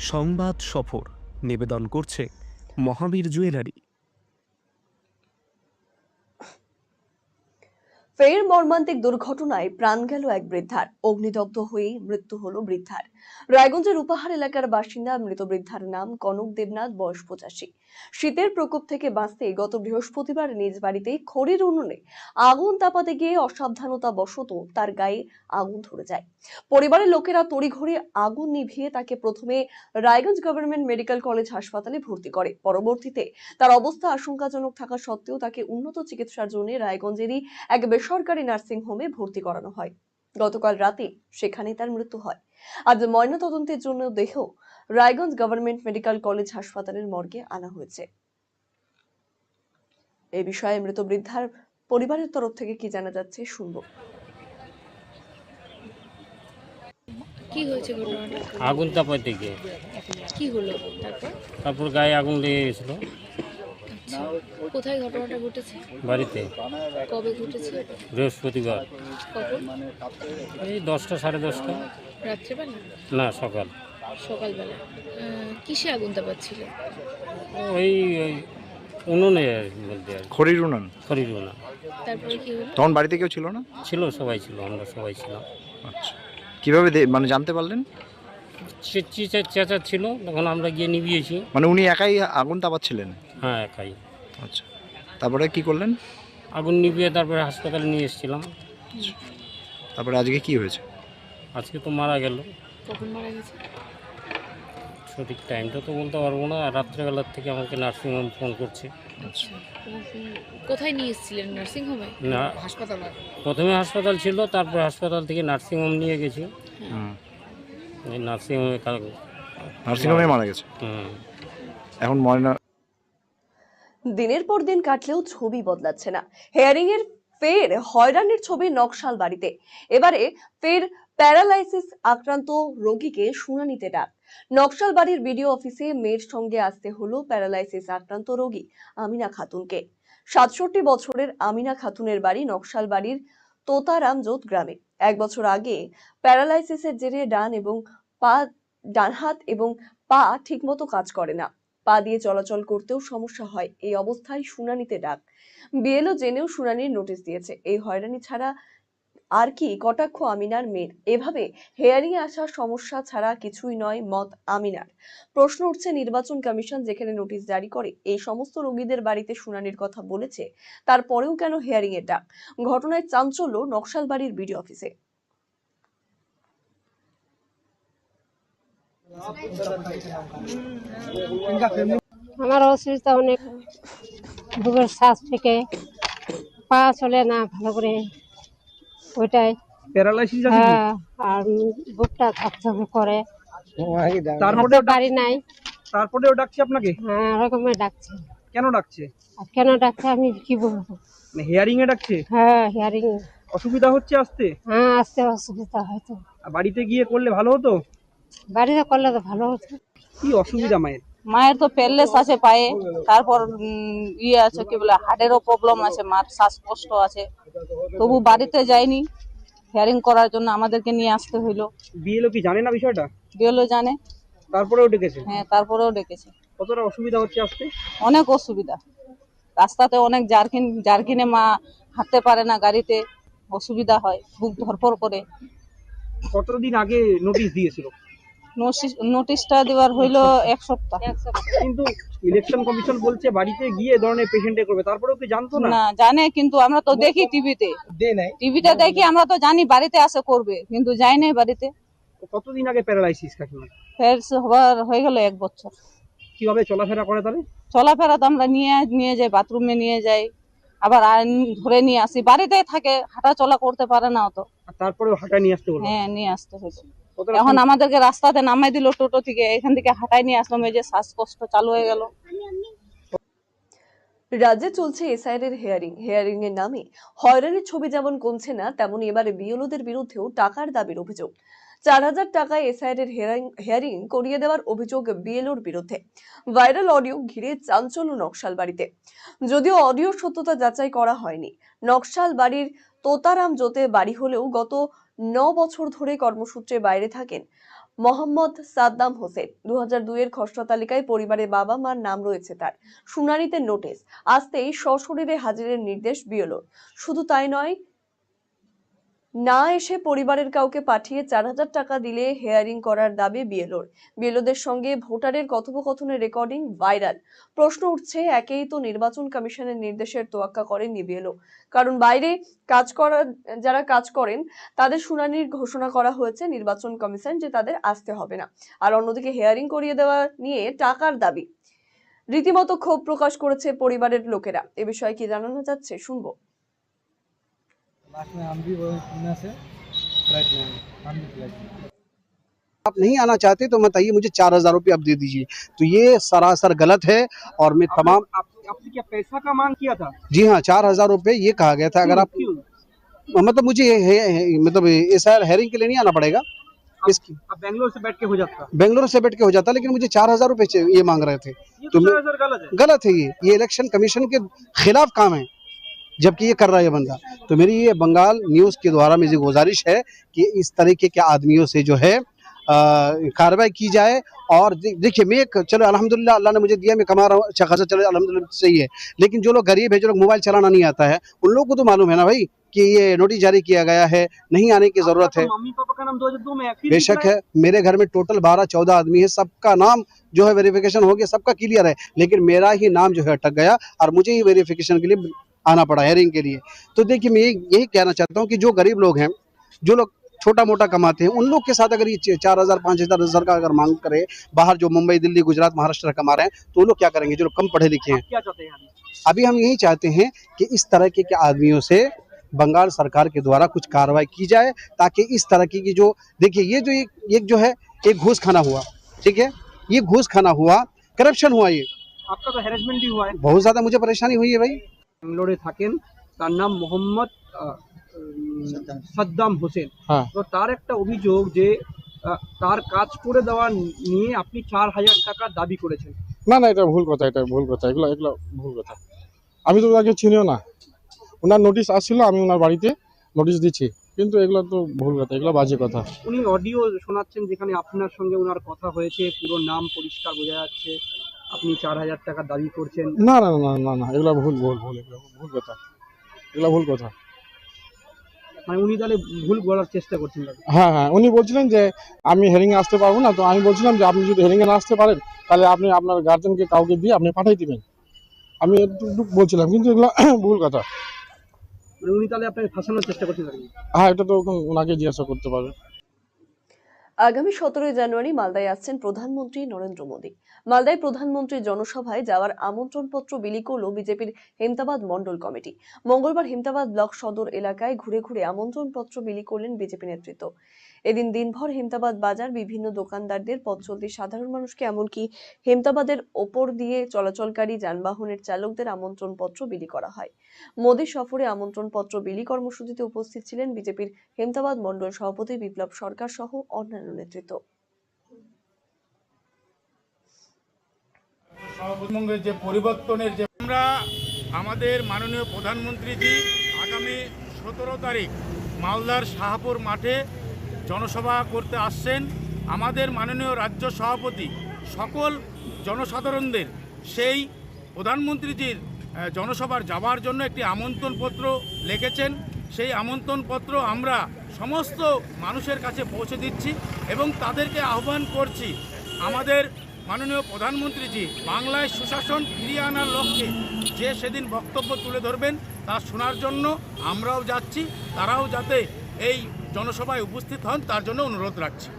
সংবাদ সফর। নিবেদন করছে মহাবীর জুয়েলারি। ফের মর্মান্তিক দুর্ঘটনায় প্রাণ গেল এক বৃদ্ধার। অগ্নিদগ্ধ হয়ে মৃত্যু হল বৃদ্ধার। রায়গঞ্জের উপহার এলাকার বাসিন্দা মৃত বৃদ্ধার নাম কনক দেবনাথ, বয়স পঁচাশি। শীতের প্রকোপ থেকে বাঁচতে গত বৃহস্পতিবার নিজ বাড়িতে খড়ির উনুনে আগুন তাপাতে গিয়ে অসাবধানতা বশত তার গায়ে আগুন ধরে যায়। পরিবারের লোকেরা তড়িঘড়ি আগুন নিভিয়ে তাকে প্রথমে রায়গঞ্জ গভর্নমেন্ট মেডিকেল কলেজ হাসপাতালে ভর্তি করে। পরবর্তীতে তার অবস্থা আশঙ্কাজনক থাকা সত্ত্বেও তাকে উন্নত চিকিৎসার জন্য রায়গঞ্জেরই এক বেসরকারি নার্সিং হোমে ভর্তি করানো হয়। গতকাল রাতে সেখানে তার মৃত্যু হয়। আজ ময়নাতদন্তের জন্য দেহ রায়গঞ্জ গভর্নমেন্ট মেডিকেল কলেজ হাসপাতালের মর্গে আনা হয়েছে। এই বিষয়ে মৃত বৃদ্ধার পরিবারের তরফ থেকে কি জানা যাচ্ছে শুনব। কি হয়েছে ঘটনাটা? আগুন তাপাইতে গিয়ে কি হলো তারপর? তারপর গায়ে আগুন লেগে গেছিল। কোথায় ঘটনাটা ঘটেছে? বাড়িতে। কবে ঘটেছে? বৃহস্পতিবার। কখন? এই দশটা সাড়ে দশটা। রাত্রেবেলা? না সকাল। সকালবেলা। কিসে আগুন তাপাচ্ছিল? ওই ওই উনুনে আর কি বলতে আর কি। খড়ির উনান? শরীর না তারপরে কি হলো? তখন বাড়িতে কেউ ছিল না? ছিল সবাই ছিল আমরা সবাই ছিলাম। আচ্ছা। কীভাবে দে- মানে জানতে পারলেন? চে- চেঁচা চেঁচা ছিল তখন আমরা গিয়ে নিভিয়েছি। মানে উনি একাই আগুন তাপাচ্ছিলেন? হ্যাঁ একাই। আচ্ছা। তারপরে কি করলেন? আগুন নিভিয়ে তারপরে হাসপাতালে নিয়ে এসেছিলাম। তারপরে আজকে কি হয়েছে? আজকে তো মারা গেল। কখন মারা গেছে? সঠিক টাইমটা তো বলতে পারব না। রাত্রেবেলার থেকে আমাকে নার্সিংহোম ফোন করছে। আচ্ছা। কোথায় নিয়ে এসেছিলেন নার্সিং হোমে না। প্রথমে হাসপাতাল ছিল তারপর হাসপাতাল থেকে নার্সিংহোম নিয়ে গেছি। নার্সিংহোমে কাল- নার্সিংহোমে মারা গেছে? এখন ময়না দিনের পর দিন কাটলেও ছবি বদলাচ্ছে না। হেয়ারিং এর ফের হয়রানির ছবি নকশাল বাড়িতে। এবারে ফের প্যারালাইসিস আক্রান্ত রোগীকে শুনানিতে ডাক। নকশাল বাড়ির বিডিও অফিসে মেয়ের সঙ্গে আসতে হলো প্যারালাইসিস আক্রান্ত রোগী আমিনা খাতুনকে। সাতষট্টি বছরের আমিনা খাতুনের বাড়ি নকশাল বাড়ির তোতারামজোত গ্রামে। এক বছর আগে প্যারালাইসিসের জেরে ডান এবং পা, ডান হাত এবং পা ঠিকমতো কাজ করে না। পা দিয়ে চলাচল করতেও সমস্যা হয়, এই অবস্থায় শুনানিতে ডাক। বিএলও জেনেও শুনানির নোটিশ দিয়েছে, এই হয়রানি ছাড়া আর কি, কটাক্ষ আমিনার মেয়ের। এভাবে হেয়ারিং আসার সমস্যা ছাড়া কিছুই নয় মত আমিনার। প্রশ্ন উঠছে নির্বাচন কমিশন যেখানে নোটিশ জারি করে, এই সমস্ত রোগীদের বাড়িতে শুনানির কথা বলেছে, তারপরেও কেন হেয়ারিং এর ডাক? ঘটনায় চাঞ্চল্য নকশালবাড়ির বিডি অফিসে। আমার অসুবিধা অনেক বুকের শ্বাস থেকে পা চলে না, ভালো করে ওইটাই। প্যারালাইসিস আছে হ্যাঁ আর বুকটা ধপধপ করে। তারপরে পারি নাই। তারপরেও ডাকছে আপনাকে? হ্যাঁ ওরকমই ডাকছে। কেন ডাকছে? আর কেন ডাকছে আমি কি বলব? মানে হেয়ারিং এ ডাকছে? হ্যাঁ হিয়ারিং অসুবিধা হচ্ছে আসতে? হ্যাঁ আসতে অসুবিধা হয়তো। বাড়িতে গিয়ে করলে ভালো হতো? বাড়িতে করলে তো ভালো হতো। কি অসুবিধা মায়ের? মায়ের তো প্যারলেস আছে পায়ে। তারপর ইয়ে আছে কি বলে হার্টেরও প্রবলেম আছে মার শ্বাসকষ্ট আছে। তবু বাড়িতে যায়নি হেয়ারিং করার জন্য আমাদেরকে নিয়ে আসতে হইল। বিএলও কি জানে না বিষয়টা? বিয়েলো জানে। তারপরেও ডেকেছে? হ্যাঁ তারপরেও ডেকেছে। কতটা অসুবিধা হচ্ছে আসতে অনেক অসুবিধা। রাস্তাতে অনেক জার্কিন জার্কিনে মা হাঁটতে পারে না গাড়িতে। অসুবিধা হয় বুক ধরপর করে। কতদিন আগে নোটিশ দিয়েছিল? নোটিশটা দেওয়ার হইল এক সপ্তাহ। কিন্তু ইলেকশন কমিশন বলছে বাড়িতে গিয়ে ধরনের পেশেন্টে করবে। তারপরেও কি জানতো না? না জানে কিন্তু আমরা তো দেখি টিভিতে টিভিতে দেখি আমরা তো জানি বাড়িতে আসে করবে কিন্তু যাই নাই বাড়িতে। কতদিন আগে প্যারালাইসিস কাকিমা ফের হবার হয়ে গেল এক বছর। কীভাবে চলাফেরা করে তাহলে? চলাফেরা তো আমরা নিয়ে নিয়ে যাই বাথরুমে নিয়ে যাই। আবার ধরে নিয়ে আসি। বাড়িতে থাকে হাঁটা চলা করতে পারে না অত। আর তারপরেও হাঁটা নিয়ে আসতে হ্যাঁ নিয়ে আসতে কতটা এখন আমাদেরকে রাস্তাতে নামাই দিল টোটো থেকে এখান থেকে হাঁটাই নিয়ে আসলাম এই যে শ্বাসকষ্ট চালু হয়ে গেল। রাজ্যে চলছে এসআইআর এর হেয়ারিং হেয়ারিং এর নামে। হয়রানির ছবি যেমন কমছে না তেমনি এবারে বিএলওদের বিরুদ্ধেও টাকার দাবির অভিযোগ। চার হাজার টাকায় এসআইআর এর হেয়ারিং করিয়ে দেওয়ার অভিযোগ বিএলওর বিরুদ্ধে। ভাইরাল অডিও ঘিরে চাঞ্চল্য নকশাল বাড়িতে যদিও অডিও সত্যতা যাচাই করা হয়নি। নকশাল বাড়ির তোতারাম জোতে বাড়ি হলেও গত ন বছর ধরে কর্মসূত্রে বাইরে থাকেন মোহাম্মদ সাদ্দাম হোসেন। দু হাজার দুইয়ের খসড়া তালিকায় পরিবারের বাবা মার নাম রয়েছে তার। শুনানিতে নোটিশ আসতেই সশরীরে হাজিরের নির্দেশ বিয়লোর শুধু তাই নয় না এসে পরিবারের কাউকে পাঠিয়ে চার হাজার টাকা দিলে হেয়ারিং করার দাবি বিএলওর। বিএলওদের সঙ্গে ভোটারের কথোপকথনের রেকর্ডিং ভাইরাল। প্রশ্ন উঠছে, একেই তো নির্বাচন কমিশনের নির্দেশের তোয়াক্কা করেননি বিএলও। কারণ বাইরে কাজ করা, যারা কাজ করেন, তাদের শুনানির ঘোষণা করা হয়েছে নির্বাচন কমিশন যে তাদের আসতে হবে না। আর অন্যদিকে হেয়ারিং করিয়ে দেওয়া নিয়ে টাকার দাবি। রীতিমতো ক্ষোভ প্রকাশ করেছে পরিবারের লোকেরা। এ বিষয়ে কি জানানো যাচ্ছে শুনব। लास्ट में हम भी से फ़्लाइट में हम भी फ़्लाइट में आप नहीं आना चाहते तो बताइए मुझे चार हज़ार रुपये आप दे दीजिए। तो ये सरासर गलत है और मैं तमाम आप, आपसे क्या पैसा का मांग किया था? जी हाँ चार हज़ार रुपये ये कहा गया था अगर आप क्यों? मतलब मुझे ये- ये- मतलब एस आई हेयरिंग के लिए नहीं आना पड़ेगा। इसकी आप बेंगलोर से बैठ के हो जाता। बेंगलोर से बैठ के हो जाता लेकिन मुझे चार हज़ार रुपये ये मांग रहे थे। तो तो है। गलत है ये। ये इलेक्शन कमीशन के खिलाफ काम है। जबकि ये कर रहा है ये बंदा तो मेरी ये बंगाल न्यूज़ के द्वारा मेरी गुजारिश है कि इस तरीके के आदमियों से जो है कार्रवाई की जाए और देखिए मैं एक चलो अल्हम्दुलिल्लाह अल्लाह ने मुझे दिया मैं कमा रहा हूँ अच्छा खासा चलो अल्हम्दुलिल्लाह सही है। लेकिन जो लोग गरीब है जो लोग मोबाइल चलाना नहीं आता है उन लोगों को तो मालूम है ना भाई कि ये नोटिस जारी किया गया है नहीं आने की ज़रूरत है। आपका मम्मी पापा का नाम 2002 में फिर भी बेशक है मेरे घर में टोटल बारह चौदह आदमी है सबका नाम जो है वेरिफिकेशन हो गया सबका क्लियर है लेकिन मेरा ही नाम जो है अटक गया और मुझे ही वेरिफिकेशन के लिए आना पड़ा हेयरिंग के लिए। तो देखिए मैं यही- कहना चाहता हूँ कि जो गरीब लोग हैं जो लोग छोटा मोटा कमाते हैं उन लोग के साथ अगर ये चार हज़ार पाँच हज़ार हज़ार का अगर मांग करे बाहर जो मुंबई दिल्ली गुजरात महाराष्ट्र कमा रहे हैं तो वो लोग क्या करेंगे? जो लोग कम पढ़े लिखे हैं। क्या चाहते हैं अभी? हम यही चाहते हैं कि इस तरह के आदमियों से बंगाल सरकार के द्वारा कुछ कार्रवाई की जाए ताकि इस तरह की जो देखिए ये जो एक जो है एक घूस खाना हुआ ठीक है? ये घूस खाना हुआ करप्शन हुआ ये। आपका तो हैरेसमेंट भी हुआ है। बहुत ज़्यादा मुझे परेशानी हुई है भाई। ব্যাঙ্গালোরে থাকেন তার নাম মোহাম্মদ সাদ্দাম। হোসেন। হ্যাঁ। তো তার একটা অভিযোগ যে তার কাজ করে দেওয়া নিয়ে আপনি চার হাজার টাকা দাবি করেছেন। না না এটা ভুল কথা এটা ভুল কথা এগুলো এগুলো ভুল কথা। আমি তো তাকে চিনিও না। ওনার নোটিশ আসছিল আমি ওনার বাড়িতে নোটিশ দিচ্ছি। কিন্তু এগুলো তো ভুল কথা এগুলো বাজে কথা। উনি অডিও শোনাচ্ছেন যেখানে আপনার সঙ্গে ওনার কথা হয়েছে পুরো নাম পরিষ্কার বোঝা যাচ্ছে। আপনি চার হাজার টাকা দাবি করছেন? না না না না না এগুলো ভুল ভুল ভুল এগুলো ভুল কথা। এগুলো ভুল কথা। মানে উনি তাহলে ভুল বলার চেষ্টা করছেন হ্যাঁ হ্যাঁ উনি বলছিলেন যে আমি হেরিংয়ে আসতে পারব না তো আমি বলছিলাম যে আপনি যদি হেরিংয়ে না আসতে পারেন তাহলে আপনি আপনার গার্জেনকে কাউকে দিয়ে আপনি পাঠিয়ে দিবেন। আমি একটু বলছিলাম কিন্তু এগুলো ভুল কথা। মানে উনি তাহলে আপনাকে ফাঁসানোর চেষ্টা করছেন। হ্যাঁ এটা তো ওনাকে জিজ্ঞাসা করতে পারবে আগামী সতেরোই জানুয়ারি মালদায় আসছেন প্রধানমন্ত্রী নরেন্দ্র মোদী। মালদায় প্রধানমন্ত্রীর জনসভায় যাওয়ার আমন্ত্রণপত্র বিলি করল বিজেপির হেমতাবাদ মন্ডল কমিটি। মঙ্গলবার হেমতাবাদ ব্লক সদর এলাকায় ঘুরে ঘুরে আমন্ত্রণপত্র বিলি করলেন বিজেপি নেতৃত্ব। এদিন দিনভর হেমতাবাদ বাজার বিভিন্ন দোকানদারদের পথ চলতি সাধারণ মানুষকে এমনকি হেমতাবাদের ওপর দিয়ে চলাচলকারী যানবাহনের চালকদের আমন্ত্রণপত্র বিলি করা হয়। মোদী সফরে আমন্ত্রণপত্র বিলি কর্মসূচিতে উপস্থিত ছিলেন বিজেপির হেমতাবাদ মণ্ডল সভাপতি বিপ্লব সরকার সহ অন্যান্য নেতৃত্ব। যে পরিবর্তনের যে আমরা আমাদের মাননীয় প্রধানমন্ত্রীজি আগামী সতেরো তারিখ মালদার শাহপুর মাঠে জনসভা করতে আসছেন আমাদের মাননীয় রাজ্য সভাপতি। সকল জনসাধারণদের সেই প্রধানমন্ত্রীজির জনসভার যাওয়ার জন্য একটি আমন্ত্রণপত্র লিখেছেন সেই আমন্ত্রণপত্র আমরা সমস্ত মানুষের কাছে পৌঁছে দিচ্ছি এবং তাদেরকে আহ্বান করছি আমাদের মাননীয় প্রধানমন্ত্রীজি বাংলায় সুশাসন ফিরিয়ে আনার লক্ষ্যে যে সেদিন বক্তব্য তুলে ধরবেন তা শোনার জন্য আমরাও যাচ্ছি। তারাও যাতে এই জনসভায় উপস্থিত হন, তার জন্য অনুরোধ রাখছি।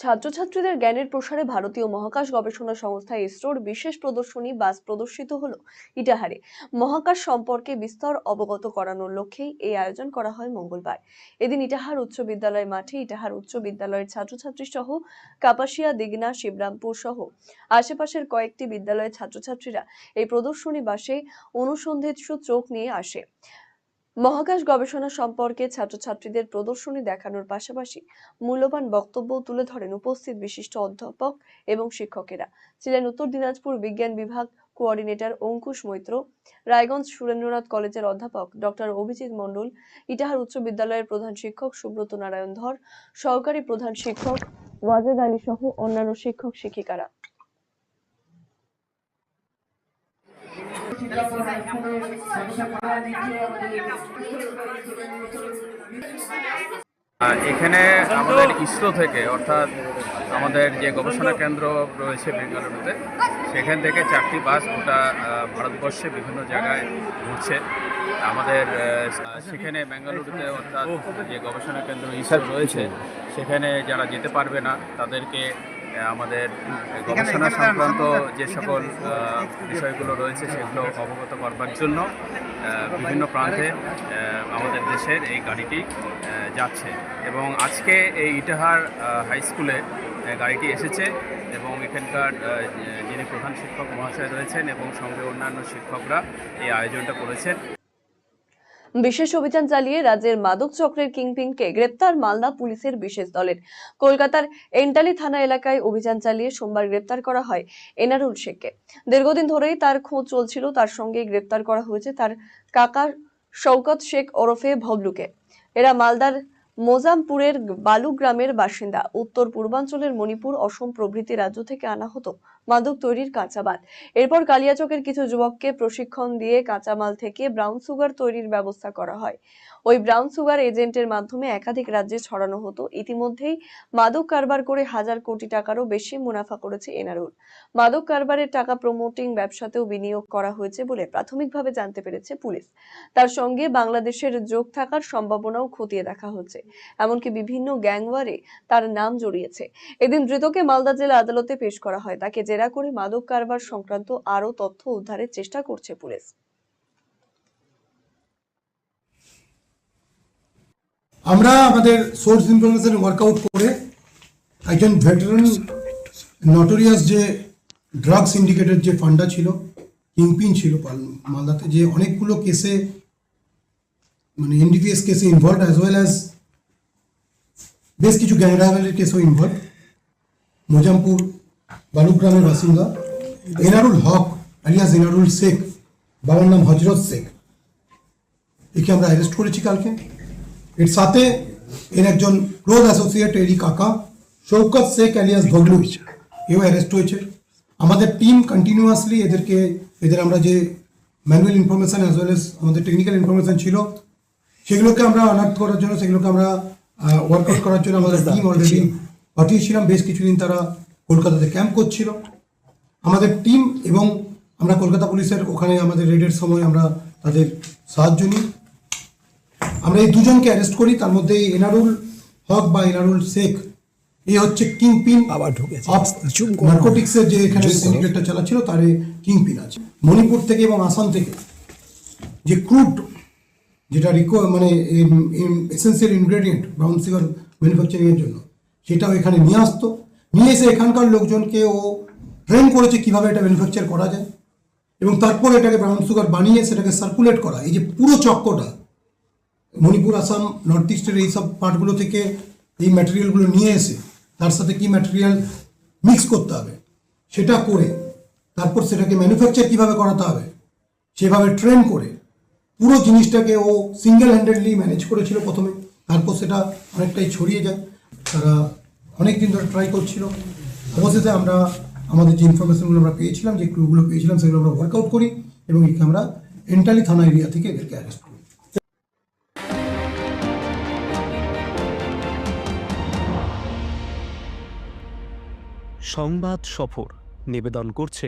ছাত্রছাত্রীদের জ্ঞানের প্রসারে ভারতীয় মহাকাশ গবেষণা সংস্থা ইসরোর বিশেষ প্রদর্শনী বাস প্রদর্শিত হল ইটাহারে। মহাকাশ সম্পর্কে বিস্তর অবগত করানোর লক্ষ্যেই এই আয়োজন করা হয় মঙ্গলবার। এদিন ইটাহার উচ্চ বিদ্যালয় মাঠে ইটাহার উচ্চ বিদ্যালয়ের ছাত্রছাত্রী সহ কাপাসিয়া, দিগনা, শিবরামপুর সহ আশেপাশের কয়েকটি বিদ্যালয়ের ছাত্রছাত্রীরা এই প্রদর্শনী বাসে অনুসন্ধিৎসু চোখ নিয়ে আসে। মহাকাশ গবেষণা সম্পর্কে ছাত্রছাত্রীদের প্রদর্শনী দেখানোর পাশাপাশি মূল্যবান বক্তব্য তুলে ধরেন উপস্থিত বিশিষ্ট অধ্যাপক এবং শিক্ষকেরা। ছিলেন উত্তর দিনাজপুর বিজ্ঞান বিভাগ কোঅর্ডিনেটর অঙ্কুশ মৈত্র, রায়গঞ্জ সুরেন্দ্রনাথ কলেজের অধ্যাপক ডক্টর অভিজিৎ মণ্ডল, ইটাহার উচ্চ বিদ্যালয়ের প্রধান শিক্ষক সুব্রত নারায়ণ ধর, সহকারী প্রধান শিক্ষক ওয়াজেদ আলী সহ অন্যান্য শিক্ষক শিক্ষিকারা এখানে আমাদের ইসরো থেকে, অর্থাৎ আমাদের যে গবেষণা কেন্দ্র রয়েছে বেঙ্গালুরুতে, সেখান থেকে চারটি বাস গোটা ভারতবর্ষে বিভিন্ন জায়গায় ঘুরছে। আমাদের সেখানে বেঙ্গালুরুতে অর্থাৎ যে গবেষণা কেন্দ্র ইসরো রয়েছে, সেখানে যারা যেতে পারবে না, তাদেরকে আমাদের গবেষণা সংক্রান্ত যে সকল বিষয়গুলো রয়েছে সেগুলো অবগত করবার জন্য বিভিন্ন প্রান্তে আমাদের দেশের এই গাড়িটি যাচ্ছে। এবং আজকে এই ইটাহার হাই স্কুলে গাড়িটি এসেছে এবং এখানকার যিনি প্রধান শিক্ষক মহাশয় রয়েছেন এবং সঙ্গে অন্যান্য শিক্ষকরা এই আয়োজনটা করেছেন। বিশেষ অভিযান চালিয়ে রাজ্যের মাদক চক্রের কিংপিনকে গ্রেপ্তার মালদা পুলিশের বিশেষ দলের। কলকাতার এন্টালি থানা এলাকায় অভিযান চালিয়ে সোমবার গ্রেপ্তার করা হয় এনারুল শেখকে। দীর্ঘদিন ধরেই তার খোঁজ চলছিল, তার সঙ্গে গ্রেপ্তার করা হয়েছে তার কাকার শওকত শেখ ওরফে ভবলুকে। এরা মালদার মোজামপুরের বালু গ্রামের বাসিন্দা। উত্তর পূর্বাঞ্চলের মণিপুর, অসম প্রভৃতি রাজ্য থেকে আনা হতো। মাদক তৈরির কাঁচামাল এরপর কালিয়াচকের কিছু যুবককে প্রশিক্ষণ দিয়ে কাঁচামাল থেকে ব্রাউন সুগার তৈরির ব্যবস্থা করা হয়। ওই ব্রাউন সুগার এজেন্টের মাধ্যমে একাধিক রাজ্যে ছড়ানো হতো। ইতিমধ্যেই মাদক কারবার করে হাজার কোটি টাকারও বেশি মুনাফা করেছে এনারুল। মাদক কারবারের টাকা প্রমোটিং ব্যবসাতেও বিনিয়োগ করা হয়েছে বলে প্রাথমিকভাবে জানতে পেরেছে পুলিশ। তার সঙ্গে বাংলাদেশের যোগ থাকার সম্ভাবনাও খতিয়ে দেখা হচ্ছে। এমনকি বিভিন্ন গ্যাংওয়ারে তার নাম জড়িয়েছে। এদিন ধৃতকে মালদা জেলা আদালতে পেশ করা হয়। তাকে জেরা করে মাদক কারবার সংক্রান্ত আরও তথ্য উদ্ধারের চেষ্টা করছে পুলিশ। আমরা আমাদের সোর্স ইনফরমেশন ওয়ার্কআউট করে একজন ভেটারান নটোরিয়াস যে ড্রাগস ইন্ডিকেটেড যে ফান্ডা ছিল কিংপিন ছিল মালদাতে, যে অনেকগুলো কেসে মানে এনডিপিএস কেসে ইনভলভ অ্যাজ ওয়েল অ্যাজ বেশ কিছু গ্যাংরাভেলের কেসও ইনভলভ মোজামপুর বালুগ্রামের বাসিন্দা এনারুল হক আলিয়াস এনারুল শেখ বাবার নাম হজরত শেখ। একে আমরা অ্যারেস্ট করেছি কালকে। এর সাথে এর একজন ক্লোজ অ্যাসোসিয়েট এরই কাকা শৌকত শেখ অ্যালিয়াস ভগলু এও অ্যারেস্ট হয়েছে। আমাদের টিম কন্টিনিউয়াসলি এদেরকে এদের আমরা যে manual information as well as আমাদের টেকনিক্যাল ইনফরমেশন ছিল সেগুলোকে আমরা অনার্থ করার জন্য সেগুলোকে আমরা ওয়ার্কআউট করার জন্য আমাদের টিম অলরেডি পাঠিয়েছিলাম। বেশ কিছুদিন তারা কলকাতাতে ক্যাম্প করছিল। আমাদের টিম এবং আমরা কলকাতা পুলিশের ওখানে আমাদের রেডের সময় আমরা তাদের সাহায্য নিই। আমরা এই দুজনকে অ্যারেস্ট করি তার মধ্যে এই এনারুল হক বা এনারুল শেখ এই হচ্ছে কিং পিন আবার ঢুকেছে। নার্কোটিক্সের যে এখানে সিন্ডিকেটটা চালাচ্ছিল তার কিং পিন আছে। মণিপুর থেকে এবং আসাম থেকে যে ক্রুড যেটা রিকো মানে essential ingredient brown sugar manufacturing এর জন্য সেটাও এখানে নিয়ে আসতো। নিয়ে এসে এখানকার লোকজনকে ও ট্রেন করেছে কীভাবে এটা ম্যানুফ্যাকচার করা যায়। এবং তারপর এটাকে ব্রাউন সুগার বানিয়ে সেটাকে সার্কুলেট করা। এই যে পুরো চক্রটা মণিপুর, আসাম নর্থ ইস্টের এই সব পার্টগুলো থেকে এই ম্যাটেরিয়ালগুলো নিয়ে এসে তার সাথে কি ম্যাটেরিয়াল মিক্স করতে হবে, সেটা করে তারপর সেটাকে ম্যানুফ্যাকচার কীভাবে করাতে হবে, সেভাবে ট্রেন করে পুরো জিনিসটাকে ও সিঙ্গেল হ্যান্ডেডলি ম্যানেজ করেছিল প্রথমে। তারপর সেটা অনেকটাই ছড়িয়ে যায়। তারা অনেক দিন ধরে ট্রাই করছিল। অবশেষে আমরা আমাদের যে ইনফরমেশনগুলো আমরা পেয়েছিলাম, যে ক্লুগুলো পেয়েছিলাম, সেগুলো আমরা ওয়ার্কআউট করি এবং একে আমরা এন্টালি থানা এরিয়া থেকে এদেরকে অ্যারেস্ট করি। সংবাদ সফর নিবেদন করছে